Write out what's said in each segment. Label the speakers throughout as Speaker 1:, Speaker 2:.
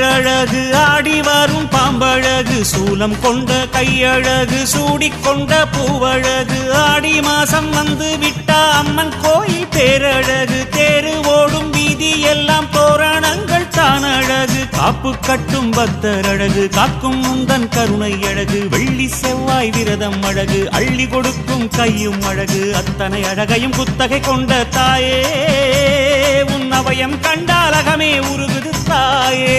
Speaker 1: பேரழகு ஆடி வரும் பாம்பழகு சூலம் கொண்ட கையழகு சூடிக்கொண்ட பூவழகு. ஆடி மாசம் வந்து விட்டா அம்மன் கோயில் பேரழகு தேரு ஓடும் வீதி எல்லாம் தோரணங்கள் தான் அழகு காப்பு கட்டும் பக்தர் அழகு காக்கும் முந்தன் கருணை அழகு வெள்ளி செவ்வாய் விரதம் அழகு அள்ளி கொடுக்கும் கையும் அழகு அத்தனை அழகையும் குத்தகை கொண்ட தாயே உன் அவயம் கண்டாலகமே உருகுது தாயே.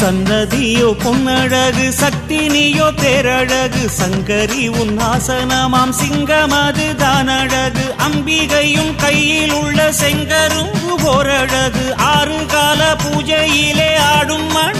Speaker 1: சன்னதியோ பொன்னழகு சக்தினியோ நீயோ பேரழகு சங்கரி உன் ஆசனமாம் சிங்கமது தானழகு அம்பிகையும் கையில் உள்ள செங்கரும்பு ஓரழகு ஆறு கால பூஜையிலே ஆடும் மண்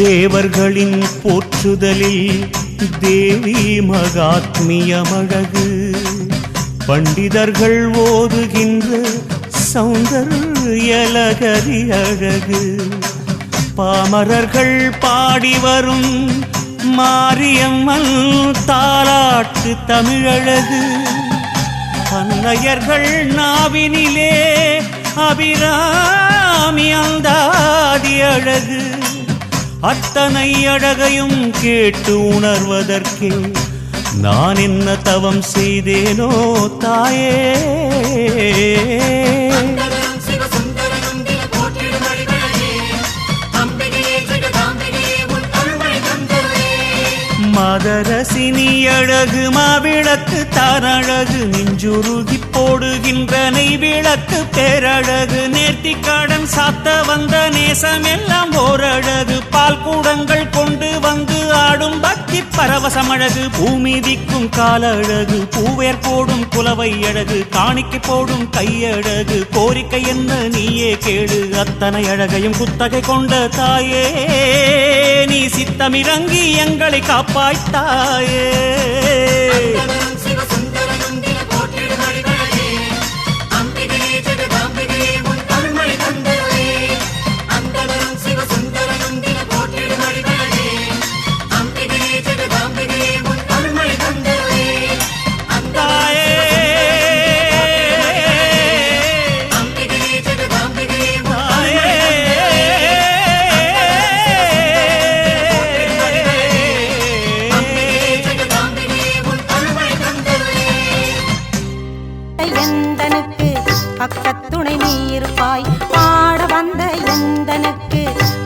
Speaker 1: தேவர்களின் போற்றுதலில் தேவி மகாத்மியமழகு. பண்டிதர்கள் ஓதுகின்ற சௌந்தர்யலகரி அழகு பாமரர்கள் பாடி வரும் மாரியம்மன் தாலாட்டு தமிழழகு. பன்னையர்கள் நாவினிலே அபிராமி அந்தாதி அழகு அத்தனை அழகையும் கேட்டு உணர்வதற்கே நான் என்ன தவம் செய்தேனோ தாயே. மதரசினி அழகு மாவிளக்கு தாரழகு நெஞ்சுருகி போடுகின்ற நெய் விளக்கு பேரழகு நேர்த்தி கடன் சாத்த வந்த நேசமெல்லாம் ஓரழகு. பால் கூடங்கள் கொண்டு வந்து ஆடும் பக்தி பரவசமழகு பூமிதிக்கும் கால அழகு பூவேர் போடும் குலவை அழகு காணிக்கு போடும் கையழகு கோரிக்கை என்ன நீயே கேடு அத்தனை அழகையும் குத்தகை கொண்ட தாயே நீ சித்தமிறங்கி எங்களை காப்பாய்த்தாயே.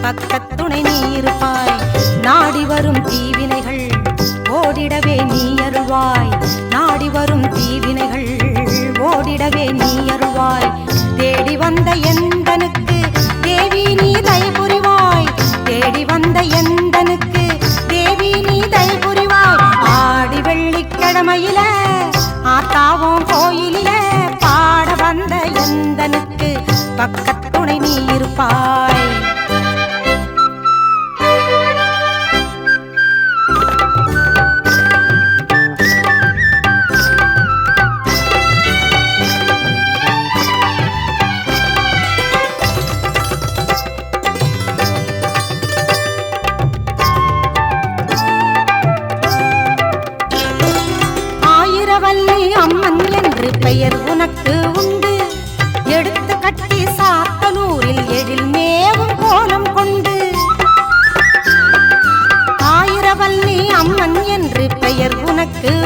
Speaker 2: பக்கத்துணை நீருப்பாய். நாடி
Speaker 3: வரும் தீவினைகள் ஓடிடவே நீ அருள்வாய். நாடி வரும் தீவினைகள் ஓடிடவே நீ அருள்வாய். தேடி வந்த எந்தனுக்கு தேவி நீ தயை புரிவாய். தேடி வந்த எந்தனுக்கு தேவி நீ தயை புரிவாய். ஆடி வெள்ளிக்கிழமையில ஆத்தாவும் கோயிலில பாட வந்த எந்தனுக்கு பக்கத்துணை நீ இருப்பாய். ักเกิน